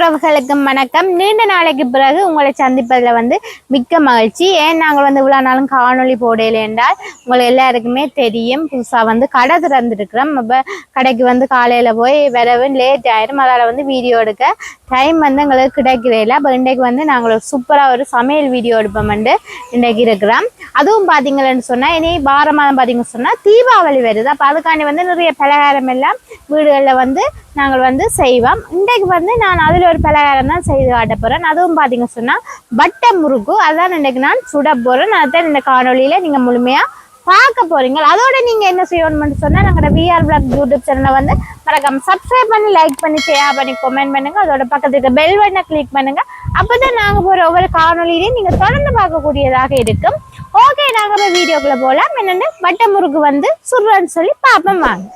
உறவுகளுக்கும் வணக்கம். நீண்ட நாளைக்கு பிறகு உங்களை சந்திப்பதில் வந்து மிக்க மகிழ்ச்சி. ஏன் நாங்கள் வந்து இவ்வளோ நாளும் காணொளி போடையில என்றால் உங்களை எல்லாருக்குமே தெரியும். புதுசாக வந்து கடை திறந்துருக்குறோம். அப்போ கடைக்கு வந்து காலையில் போய் வரவு லேட் ஆயிரும். அதால் வந்து வீடியோ எடுக்க டைம் வந்து எங்களுக்கு கிடைக்கிறே இல்லை. அப்போ இன்றைக்கு வந்து நாங்கள் ஒரு சூப்பராக ஒரு சமையல் வீடியோ எடுப்போம்ண்டு இன்றைக்கு இருக்கிறோம். அதுவும் பார்த்தீங்களேன்னு சொன்னால் இனி வார மாதம் பார்த்தீங்கன்னு சொன்னால் தீபாவளி வருது. அப்போ அதுக்காண்டி வந்து நிறைய பலகாரம் எல்லாம் வீடுகளில் வந்து நாங்கள் வந்து செய்வோம். இன்றைக்கு வந்து நான் அதில் ஒரு பலகாரம் தான் செய்து காட்ட போகிறேன் அதுவும் பார்த்தீங்க சொன்னால் வட்ட முறுக்கு. அதான் இன்றைக்கு நான் சுட போகிறேன் அதான் இந்த காணொளியில் நீங்கள் முழுமையாக பார்க்க போறீங்க. அதோட நீங்க என்ன செய்யணும்னு சொன்னா நம்மளோட விஆர் பிளாக் யூடியூப் சேனலை வந்து மறக்காம சப்ஸ்கிரைப் பண்ணி லைக் பண்ணி ஷேர் பண்ணி கமெண்ட் பண்ணுங்க. அதோட பக்கத்துக்கு பெல் பட்டனை கிளிக் பண்ணுங்க. அப்பதான் நாங்க போற ஒவ்வொரு காணொலியிலையும் நீங்க தொடர்ந்து பார்க்கக்கூடியதாக இருக்கும். ஓகே நாங்க போய் வீடியோக்குள்ள போலாம். என்னென்னு? வட்ட முறுக்கு வந்து சுடுறேன்னு சொல்லி பார்ப்போம். வாங்க.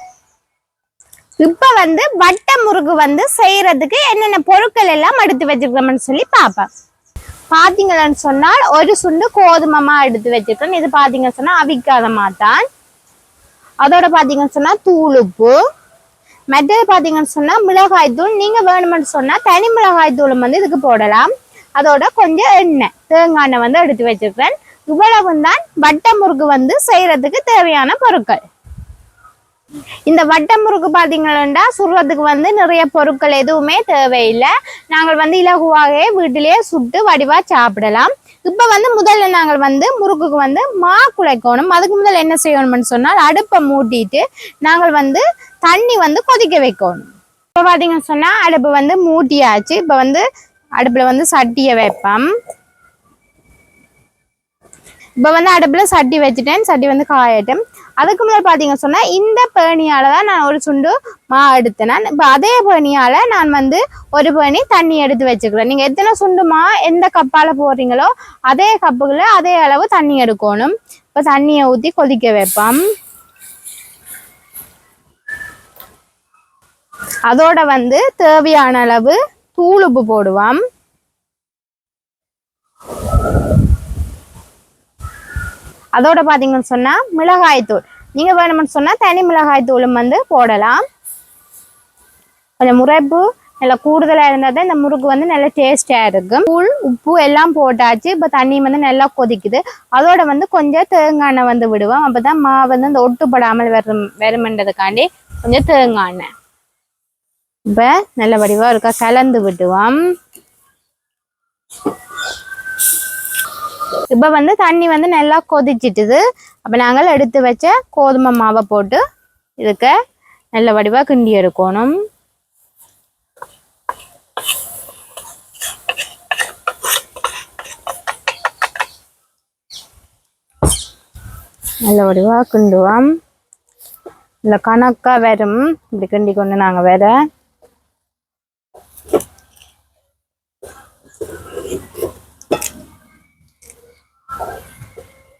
இப்ப வந்து வட்ட முறுக்கு வந்து செய்யறதுக்கு என்னென்ன பொருட்கள் எல்லாம் எடுத்து வச்சிருக்கோம்னு சொல்லி பார்ப்பேன் பாத்தீங்கன்னு சொன்னால் ஒரு சுண்டு கோதுமமா எடுத்து வச்சிருக்கேன் இது பாத்தீங்கன்னு சொன்னா அவிக்காத மாட்டான் அதோட பாத்தீங்கன்னு சொன்னா தூளுப்பு. மற்றது பாத்தீங்கன்னு சொன்னா மிளகாய் தூள். நீங்க வேணும்னு சொன்னா தனி மிளகாய் தூளும் வந்து இதுக்கு போடலாம். அதோட கொஞ்சம் எண்ணெய் தேங்காய் எண்ணெய் வந்து எடுத்து வச்சிருக்கேன். இவ்வளவு தான் வட்ட முறுக்கு வந்து செய்யறதுக்கு தேவையான பொருட்கள். இந்த வட்ட முறுக்கு பார்த்தீங்கன்னா சுடுறதுக்கு வந்து நிறைய பொருட்கள் எதுவுமே தேவையில்லை. நாங்கள் வந்து இலகுவாகவே வீட்டிலேயே சுட்டு வடிவா சாப்பிடலாம். இப்போ வந்து முதல்ல நாங்கள் வந்து முறுக்குக்கு வந்து மா குழைக்கணும். அதுக்கு முதல்ல என்ன செய்யணும்னு சொன்னால் அடுப்பை மூட்டிட்டு நாங்கள் வந்து தண்ணி வந்து கொதிக்க வைக்கணும். இப்போ பார்த்தீங்கன்னு சொன்னால் அடுப்பு வந்து மூட்டியாச்சு. இப்போ வந்து அடுப்பில் வந்து சட்டியை வைப்போம். இப்போ வந்து அடுப்பில் சட்டி வச்சுட்டேன். சட்டி வந்து காயட்டும். அதுக்கு முதல் பார்த்தீங்க சொன்னால் இந்த பேணியால் தான் நான் ஒரு சுண்டு மா எடுத்தேன். இப்போ அதே பேணியால் நான் வந்து ஒரு பேணி தண்ணி எடுத்து வச்சுக்கிறேன். நீங்கள் எத்தனை சுண்டு மா எந்த கப்பால் போடுறீங்களோ அதே கப்புக்குள்ள அதே அளவு தண்ணி எடுக்கணும். இப்போ தண்ணியை ஊற்றி கொதிக்க வைப்போம். அதோட வந்து தேவையான அளவு தூளுப்பு போடுவோம். அதோட பார்த்தீங்கன்னு சொன்னால் மிளகாய்த்தூள் நீங்கள் வேணும்னு சொன்னால் தனி மிளகாய்த்தூளும் வந்து போடலாம். கொஞ்சம் முறைப்பு நல்லா கூடுதலாக இருந்தால் தான் இந்த முறுக்கு வந்து நல்லா டேஸ்டாக இருக்கும். தூள் உப்பு எல்லாம் போட்டாச்சு. இப்போ தண்ணி வந்து நல்லா கொதிக்குது. அதோட வந்து கொஞ்சம் தேங்காய் எண்ணெய் வந்து விடுவோம். அப்போ தான் மாவு வந்து அந்த ஒட்டுப்படாமல் வரும் வருமென்றதுக்காண்டி கொஞ்சம் தேங்காய் எண்ணெய். இப்போ நல்ல வடிவாக இருக்கா? கலந்து விடுவோம். இப்போ வந்து தண்ணி வந்து நல்லா கொதிச்சிட்டுது. அப்போ நாங்கள் எடுத்து வச்ச கோதுமை மாவை போட்டு இதுக்கு நல்ல வடிவாக கிண்டி எடுக்கணும். நல்ல வடிவாக கிண்டுவோம். இல்லை கணக்காக வரும் இப்படி கிண்டி கொண்டு நாங்கள் வேற.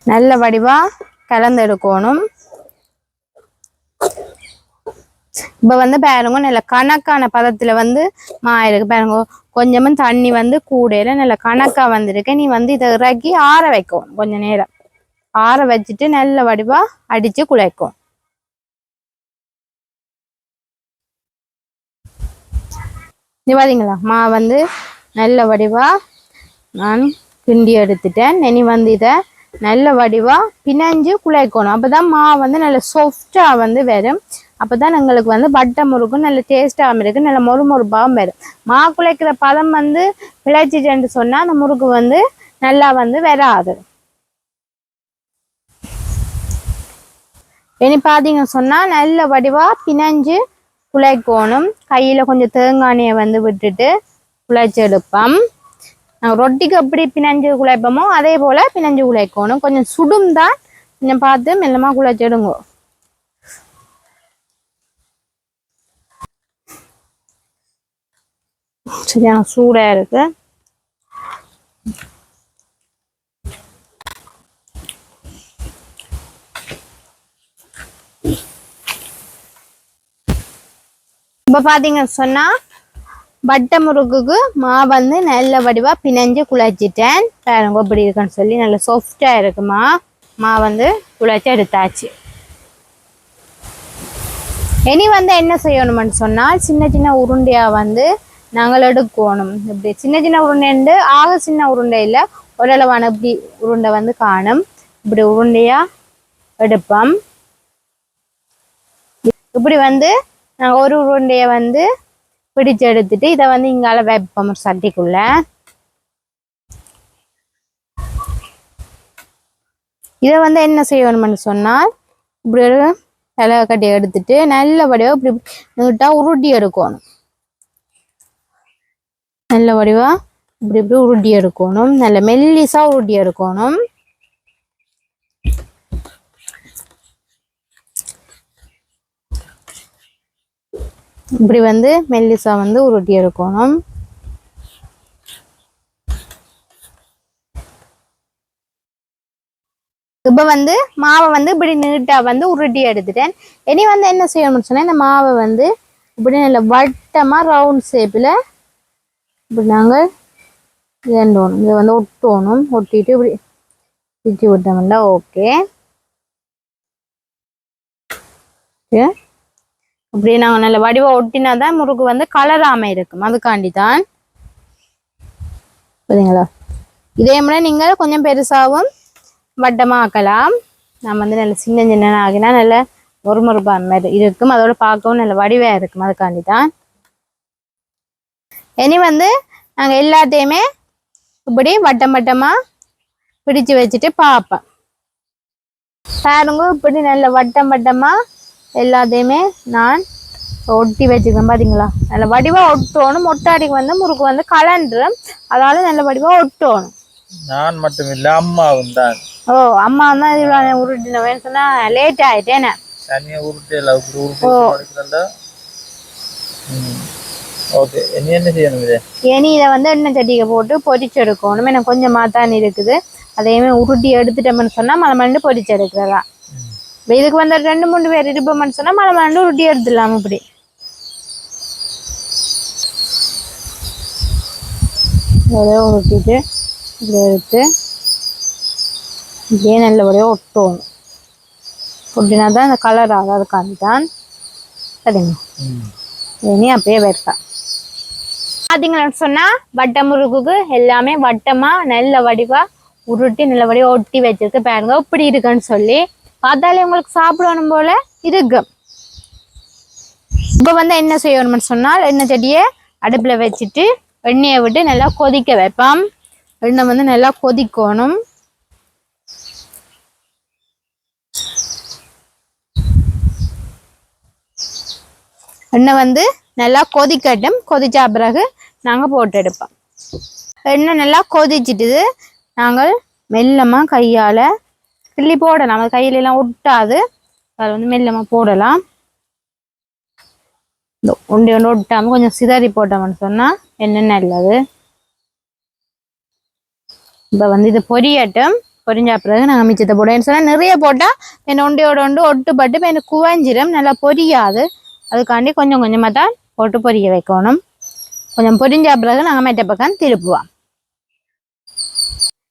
நல்ல வடிவா கலந்து எடுக்கணும் இப்போ வந்து பாருங்க நல்ல கணக்கான பதத்தில் வந்து மா இருக்கு. பாருங்க கொஞ்சமும் தண்ணி வந்து கூடையில நல்ல கணக்கா வந்திருக்கு. நீ வந்து இதை இறக்கி ஆற வைக்கணும் கொஞ்ச நேரம். ஆற வச்சுட்டு நல்ல வடிவா அடிச்சு குழைக்கும். இது பாத்தீங்களா? மா வந்து நல்ல வடிவா நான் கிண்டி எடுத்துட்டேன். இனி வந்து இதை நல்ல வடிவா பிணைஞ்சு குழைக்கணும். அப்பதான் மா வந்து நல்ல சாஃப்டா வந்து வரும். அப்பதான் எங்களுக்கு வந்து வட்ட முறுக்கும் நல்ல டேஸ்டாகவும் இருக்கு நல்ல மொறுமொறுப்பாகவும் வரும். மா குழைக்கிற பதம் வந்து பிழைச்சிட்டேன்னு சொன்னா அந்த முறுக்கு வந்து நல்லா வந்து வராது. இனி பார்த்தீங்க சொன்னா நல்ல வடிவா பிணைஞ்சு குழைக்கணும். கையில கொஞ்சம் தேங்காய் எண்ணெயை வந்து விட்டுட்டு குழைச்செடுப்போம். ரொட்டிக்கு எப்படி பிணைஞ்சு குழைப்போமோ அதே போல பிணைஞ்சு குழைக்கணும். கொஞ்சம் சுடும் தான் கொஞ்சம் பார்த்து மெல்லமா குழைச்சிடுங்க சரியா சூடா இருக்கு. இப்ப பார்த்தீங்க சொன்னா வட்ட முறுக்குக்கு மா வந்து நல்ல வடிவா பிணைஞ்சு குழைச்சிட்டேன். பாருங்க இப்படி இருக்குன்னு சொல்லி நல்ல சாஃப்டாக இருக்குமா? மா வந்து குழைச்சி எடுத்தாச்சு. இனி வந்து என்ன செய்யணும்னு சொன்னால் சின்ன சின்ன உருண்டையா வந்து நாங்கள் எடுக்கணும். இப்படி சின்ன சின்ன உருண்டைண்டு ஆக சின்ன உருண்டை இல்லை ஓரளவான இப்படி உருண்டை வந்து காணும். இப்படி உருண்டையா எடுப்போம். இப்படி வந்து நாங்கள் ஒரு உருண்டையை வந்து பிடிச்சு எடுத்துட்டு இதை வந்து இங்கால வைப்போம் சட்டிக்குள்ள. இதை வந்து என்ன செய்யணும்னு சொன்னால் இப்படி ஒரு இலை கட்டி எடுத்துட்டு நல்லபடியாக இப்படி நீட்டா உருட்டி எடுக்கணும். நல்ல வடிவா இப்படி இப்படி உருட்டி எடுக்கணும். நல்ல மெல்லிசா உருட்டி எடுக்கணும். இப்படி வந்து மெல்லிசா வந்து உருட்டி எடுக்கணும். இப்போ வந்து மாவை வந்து இப்படி நீட்டா வந்து உருட்டி எடுத்துட்டேன். இனி வந்து என்ன செய்யணும்னு சொன்னா இந்த மாவை வந்து இப்படி நல்ல வட்டமா ரவுண்ட் ஷேப்பில் இப்படி நாங்கள் ஏண்டோணும் இதை வந்து ஒட்டணும். ஒட்டிட்டு இப்படி பிச்சு விட்டோம்ல ஓகே. இப்படி நாங்கள் நல்ல வடிவா ஒட்டினா தான் முறுக்கு வந்து கலராம இருக்கும். அதுக்காண்டி தான் சரிங்களா இதே மாதிரி நீங்கள் கொஞ்சம் பெருசாகவும் வட்டமாக ஆக்கலாம். நம்ம வந்து நல்ல சின்ன சின்ன ஆகினா நல்ல மொறுமொறுப்பா மாதிரி இருக்கும். அதோட பார்க்கவும் நல்ல வடிவா இருக்கும். அதுக்காண்டி தான் இனி வந்து நாங்கள் எல்லாத்தையுமே இப்படி வட்டம் வட்டமாக பிடிச்சு வச்சுட்டு பார்ப்பேன் பாருங்க இப்படி நல்ல வட்டம் வட்டமாக எல்லாத்தையுமே நான் ஒட்டி வச்சுக்கேன் பார்த்தீங்களா நல்ல வடிவாக ஒட்டணும். ஒட்டாடிக்கு வந்து முறுக்கு வந்து கலண்டுரும் அதால நல்ல வடிவாக ஒட்டணும். நான் மட்டும் இல்ல அம்மாவும் தான். ஓ அம்மா தான் இவ்வளோ உருட்டினவேன்னு சொன்னா லேட் ஆயிட்டேனே தனியா உருட்டையில இப்படி உருட்டி ஓகே இனி என்ன செய்யணும் இது? இனி இதை வந்து எண்ணெய் சட்டியை போட்டு பொரிச்சு எடுக்கணும். எனக்கு கொஞ்சமாக தான் இருக்குது. அதையுமே உருட்டி எடுத்துட்டோம்னு சொன்னா மலை மண்டு பொரிச்சு எடுக்கிறதா. இப்போ இதுக்கு வந்து ஒரு ரெண்டு மூணு பேர் இருப்போம்னு சொன்னா மலை மண்டு உருட்டி எடுத்துடலாம் இப்படி இதை உருட்டிட்டு இப்படி எடுத்து இப்படியே நல்லபடியாக ஒட்டணும். ஒட்டினா தான் இந்த கலர் ஆகாதுக்காண்டி தான் சரிங்க. இனி அப்படியே வைப்பேன் பார்த்தீங்கன்னு சொன்னா வட்ட முறுக்குக்கு எல்லாமே வட்டமா நல்ல வடிவா உருட்டி நல்ல வடிவா ஒட்டி வச்சிருக்கு. பாருங்க இப்படி இருக்குன்னு சொல்லி பார்த்தாலே உங்களுக்கு சாப்பிடணும் போல இருக்கு. இப்போ வந்து என்ன செய்யணும்னு சொன்னால் எண்ணெய் செடியை அடுப்பில் வச்சுட்டு எண்ணெயை விட்டு நல்லா கொதிக்க வைப்போம். எண்ணெய் வந்து நல்லா கொதிக்கணும். எண்ணெய் வந்து நல்லா கொதிக்கட்டும். கொதிச்ச பிறகு நாங்கள் போட்டு எடுப்போம். எண்ணெய் நல்லா கொதிச்சிட்டுது. நாங்கள் மெல்லமாக கையால் கிள்ளி போடலாம். அது கையில எல்லாம் ஒட்டாது. அதில் வந்து மெல்லமாக போடலாம். இந்த ஒண்டி ஒன்று ஒட்டாமல் கொஞ்சம் சிதறி போட்டோம்னு சொன்னால் என்ன நல்லது இப்போ வந்து இது பொரியட்டும். பொரிஞ்ச பிறகு நாங்கள் மிச்சத்தை போடுவோம். சொன்னால் நிறைய போட்டால் என் ஒண்டியோட ஒன்று ஒட்டுப்பட்டு இப்போ எனக்கு குவஞ்சிரும். நல்லா பொரியாது. அதுக்காண்டி கொஞ்சம் கொஞ்சமாக தான் போட்டு பொரிய வைக்கணும். கொஞ்சம் பொரிஞ்ச பிறகு நாங்கள் மெட்ட பக்கம் திருப்புவோம்.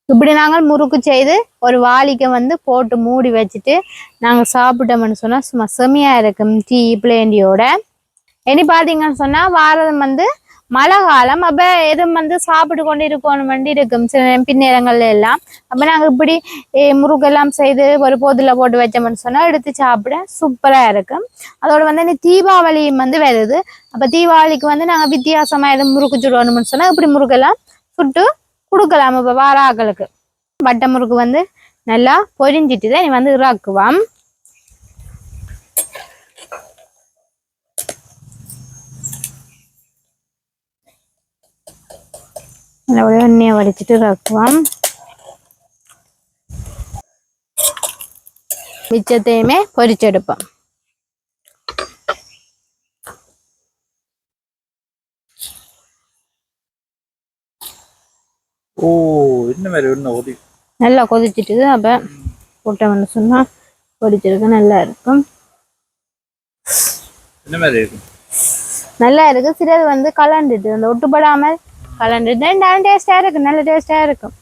இப்படி நாங்கள் முறுக்கு செய்து ஒரு வாளிக்கு வந்து போட்டு மூடி வச்சுட்டு நாங்கள் சாப்பிட்டோம்னு சொன்னால் சும்மா செமையாக இருக்கும் டீ பிளேண்டியோட இனி பார்த்தீங்கன்னு சொன்னால் வாரம் வந்து மழை காலம். அப்போ எதுவும் வந்து சாப்பிட்டு கொண்டு இருக்கணும் வேண்டி இருக்கும். சில பின்னேரங்கள்ல எல்லாம். அப்போ நாங்கள் இப்படி முறுக்கெல்லாம் செய்து ஒரு போதில் போட்டு வச்சோம்னு சொன்னால் எடுத்து சாப்பிட சூப்பராக இருக்கும். அதோட வந்து இந்த தீபாவளியும் வந்து வருது. அப்போ தீபாவளிக்கு வந்து நாங்கள் வித்தியாசமாக எதுவும் முறுக்கு சுடணும்னு சொன்னால் இப்படி முறுக்கெல்லாம் சுட்டு கொடுக்கலாம் இப்போ வார ஆக்களுக்கு வட்டை முறுக்கு வந்து நல்லா பொரிஞ்சிட்டு தான் நீ வந்து இறாக்குவாம். நல்லபடியாக எண்ணெயை வடிச்சிட்டு இறக்குவோம். மிச்சத்தையுமே பொரிச்செடுப்போம் ஓ என்ன மாதிரி நல்லா கொதிச்சிட்டு அப்போ போட்டோம்னு சொன்னால் பொரிச்சிருக்க நல்லா இருக்கும். என்ன மாதிரி இருக்கும் நல்லா இருக்கு. சிலது வந்து கலண்டுட்டு அந்த ஒட்டுப்படாமல் கலண்டுட்டு ரெண்டாலும் டேஸ்டா இருக்கு. நல்ல டேஸ்டா இருக்கும்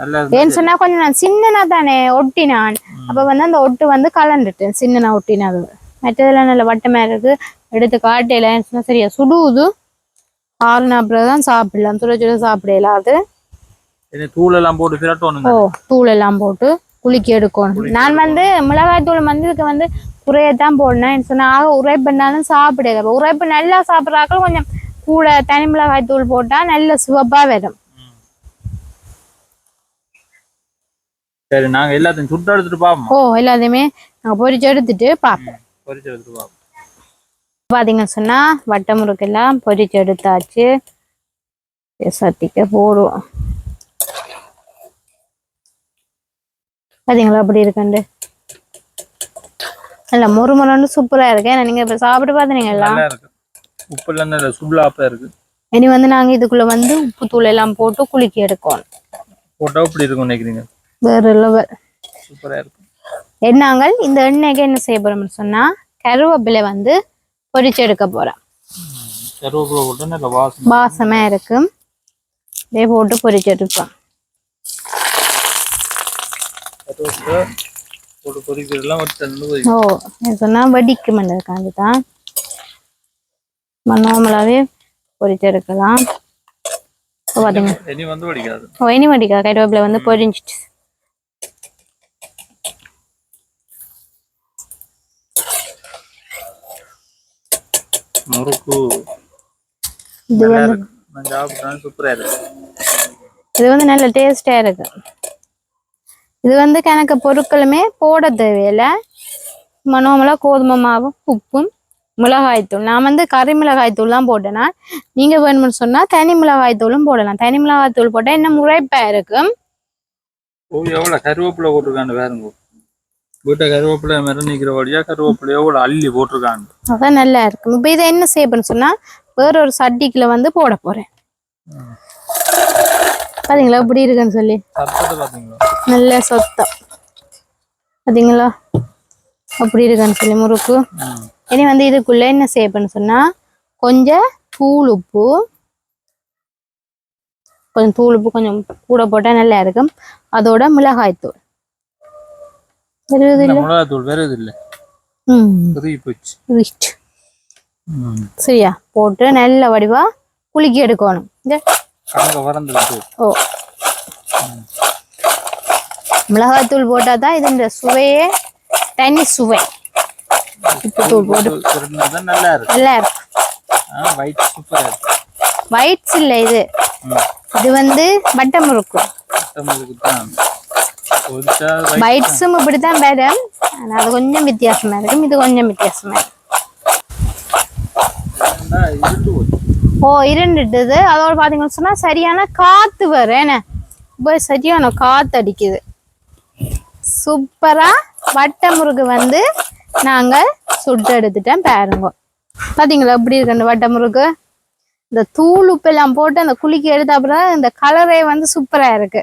நல்லா ஏன்னு சொன்னா கொஞ்சம் நான் சின்னனா தானே ஒட்டினான் அப்ப வந்து அந்த ஒட்டு வந்து கலண்டுட்டு சின்னனா ஒட்டினது மற்றதெல்லாம் நல்ல வட்டமா இருக்கு. எடுத்து காட்டையில சொன்னா சரியா சுடுவுது ஆறு நாற்பது தான் சாப்பிடலாம். சுட சுட சாப்பிட இயலாது இனி தூள் எல்லாம் போட்டு பிரட்டணுங்க ஓ தூள் எல்லாம் போட்டு குளிக்க எடுக்கணும். நான் வந்து மிளகாய் தூள் வந்து இதுக்கு வந்து குறையத்தான் போடணும் சொன்னா ஆக உரைப்புனாலும் சாப்பிடல. உரைப்பு நல்லா சாப்பிட்றாக்கள் கொஞ்சம் கூட தனி மிளகாய் தூள் போட்டா நல்ல சிவப்பா வரும். சரி நாங்க எல்லாத்தையும் சுட்டு எடுத்துட்டு பாப்போம்? ஓ எல்லாத்தையுமே நாங்கள் பொரிச்சு எடுத்துட்டு பார்ப்போம் பொரிச்சு எடுத்துட்டு பாப்போம். பார்த்தீங்கன்னு சொன்னா வட்டை முறுக்கெல்லாம் பொரிச்சு எடுத்தாச்சு. சட்டிக்க போடுவோம். பார்த்தீங்களா அப்படி இருக்குண்டு இல்ல மொறு மொறுன்னு சூப்பரா இருக்கு. ஏன்னா நீங்க இப்ப சாப்பிட்டு நல்லா இருக்கு. உப்பு இல்லை சுப்லாப்பா இருக்கு. இனி வந்து நாங்க இதுக்குள்ள வந்து உப்பு தூள் எல்லாம் போட்டு குலுக்கி எடுக்கணும். போட்டா இப்படி இருக்கும் நினைக்கிறீங்க? வேற லெவல். சூப்பரா இருக்கும் என்னாங்கள் இந்த எண்ணெய்க்கு என்ன செய்ய போறோம்னு சொன்னா கருவேப்பிலை வந்து பொரிச்சு எடுக்க போறோம். கருவேப்பிலை போட்டு வாசமா இருக்கு இதே போட்டு பொரிச்சு எடுப்போம். போட்டு பொரிக்கிறதுலாம் ஒரு தண்ணி போய் ஓ என்ன சொன்னா வடிக்கு மண்டதுக்காண்டி தான். நார்மலாவே பொரிச்சு எடுக்கலாம். இப்போ பாத்தீங்க இனி வந்து வடிக்காது. ஓ இனி வடிக்கா கருவேப்பிலை வந்து பொரிஞ்சிச்சு முறுக்கு இது வந்து சூப்பரா இருக்கு. இது வந்து நல்ல டேஸ்டா இருக்கு. இது வந்து கணக்கு பொருட்களுமே போட தேவையில்ல. மனோமலா கோதுமை மாவும் உப்பும் மிளகாய்த்தூள் நான் வந்து கறி மிளகாய்த்தூள் தான் போட்டேன்னா நீங்க வேணும்னு சொன்னா தனி மிளகாய்த்தூளும் போடலாம். தனி மிளகாய்த்தூள் போட்டா இன்னும் முறைப்பா இருக்கும். ஓ எவ்வளவு? கருவேப்பிலை போட்டிருக்காண்டு வேறுங்க வீட்டை கருவேப்பிலை மிரணிக்கிற வழியா கருவேப்பிலை எவ்வளவு அள்ளி போட்டிருக்காண்டு அதான் நல்லா இருக்கும். இப்போ இதை என்ன செய்யணும்னு சொன்னா வேற ஒரு சட்டிக்குள்ள வந்து போட போறேன். பாத்தீங்களா? இப்படி இருக்குன்னு சொல்லி? நல்ல சொத்தம். பாத்தீங்களா? அப்படி இருக்குன்னு சொல்லி முறுக்கு. இனி வந்து இதுக்குள்ள என்ன செய்யணும்னு சொன்னா கொஞ்சம் தூள் உப்பு. கொஞ்சம் தூள் உப்பு கொஞ்சம் கூட போட்டா நல்லா இருக்கும். அதோட மிளகாய் தூள். வருது இந்த மிளகாத்தூள் வேற இது இல்லை ம். பெரிய போச்சு. ரைட். ம். சரியா? போட்டு நல்ல வடிவா குலுக்கி எடுக்கணும். இந்த கணக்க வறந்துருக்கு ஓ. மிளகாய்த்தூள் போட்டால் தான் இது இந்த சுவையே தனி சுவை. உப்பு தூள் போட்டு. நல்லா இருக்கு நல்லா இருக்கும். ஆ ஒயிட் சூப்பரா இருக்கு. ஒயிட்ஸ் இல்லை இது. இது வந்து வட்டை முறுக்கு. மட்டமுறுக்கு தான். பொரிச்சா white பைட்ஸும் இப்படி தான் வரும் ஆனால் அது கொஞ்சம் வித்தியாசமா இருக்கும். இது கொஞ்சம் வித்தியாசமா இருக்கும். ஓ இருண்டுட்டுது. அதோட பார்த்தீங்கன்னு சொன்னால் சரியான காற்று வரும் என்ன? இப்போ சரியான காற்று அடிக்குது. சூப்பராக வட்டை முறுக்கு வந்து நாங்கள் சுட்டு எடுத்துட்டேன் பாருங்க. பார்த்தீங்களா எப்படி இருக்கு அந்த வட்டை முறுக்கு இந்த தூள் உப்பெல்லாம் போட்டு அந்த குலுக்கி எடுத்த அப்புறம் இந்த கலரே வந்து சூப்பராக இருக்கு.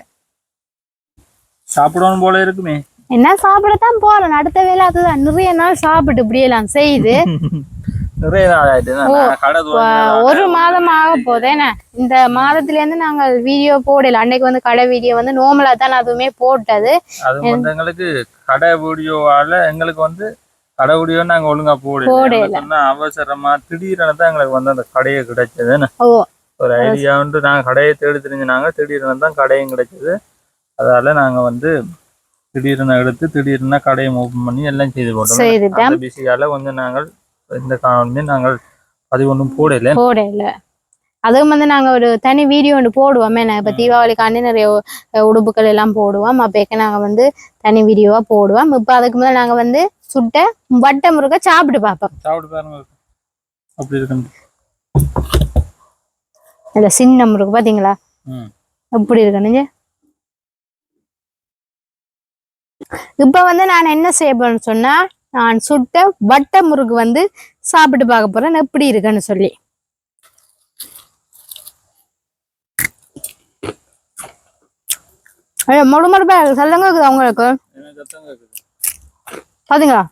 சாப்பிடணும் போல இருக்குமே. என்ன சாப்பிடத்தான் போறேன் அடுத்த வேலை அதுதான். நிறைய நாள் சாப்பிட்டு இப்படியெல்லாம் செய்து ஒரு மாதம் ஆக போகுது என்ன இந்த மாதத்துல இருந்து நாங்கள் வீடியோ போடல. அன்னைக்கு வந்து கடை வீடியோ வந்து நோமலா தான் அதுவுமே போட்டது. அது வந்து எங்களுக்கு கடை வீடியோவால எங்களுக்கு வந்து கடை வீடியோ நாங்க ஒழுங்கா போடல. அவசரமா திடீரென தான் எங்களுக்கு வந்து அந்த கடையை கிடைச்சது. என்ன? ஓ ஒரு ஐடியா வந்து நாங்க கடையை தேடி தெரிஞ்சுனாங்க திடீரென தான் கடையும் கிடைச்சது. அதால நாங்க வந்து திடீரென எடுத்து திடீர்னு கடையை ஓப்பன் பண்ணி எல்லாம் செய்து போட்டோம். பிஸியால கொஞ்சம் நாங்கள் இந்த காணொலி நாங்கள் பதிவு ஒன்றும் போடல. போடல. அதுவும் வந்து நாங்க ஒரு தனி வீடியோ ஒன்று போடுவோம். என்ன இப்ப தீபாவளிக்காண்டி நிறைய உடுப்புகள் எல்லாம் போடுவோம். அப்பேக்க நாங்க வந்து தனி வீடியோவா போடுவோம். இப்ப அதுக்கு முதல்ல நாங்க வந்து சுட்ட வட்டை முருகை சாப்பிட்டு பார்ப்போம். சாப்பிட்டு பாருங்க. அப்படி இருக்கு. இல்ல சின்ன முருகு பாத்தீங்களா? ம். எப்படி இருக்கணுங்க இப்ப வந்து நான் என்ன செய்ய போறேன்னு சொன்னா நான் சுட்ட வட்டை முறுக்கு வந்து சாப்பிட்டு பார்க்க போறேன். எப்படி இருக்குன்னு சொல்லி. ஐயோ, முழுப்பா இருக்கு சொல்லுங்க இருக்குது அவங்களுக்கு பாத்தீங்களா?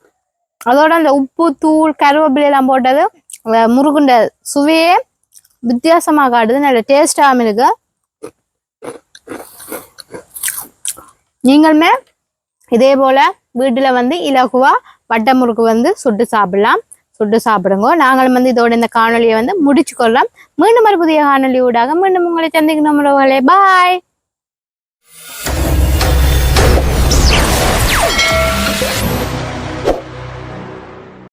அதோட அந்த உப்பு தூள் கருவேப்பிலை எல்லாம் போட்டது முருகுண்ட சுவையே வித்தியாசமா காட்டுது. நல்ல டேஸ்டாகவும் இருக்கு நீங்களுமே இதே போல வீட்டுல வந்து இலகுவா வட்டை முறுக்கு வந்து சுட்டு சாப்பிடலாம். சுட்டு சாப்பிடுங்க. நாங்களும் வந்து இதோட இந்த காணொலியை வந்து முடிச்சு கொள்ளலாம் மீண்டும் ஒரு புதிய காணொலி ஊடாக மீண்டும் உங்களை சந்திக்கணும் பாய்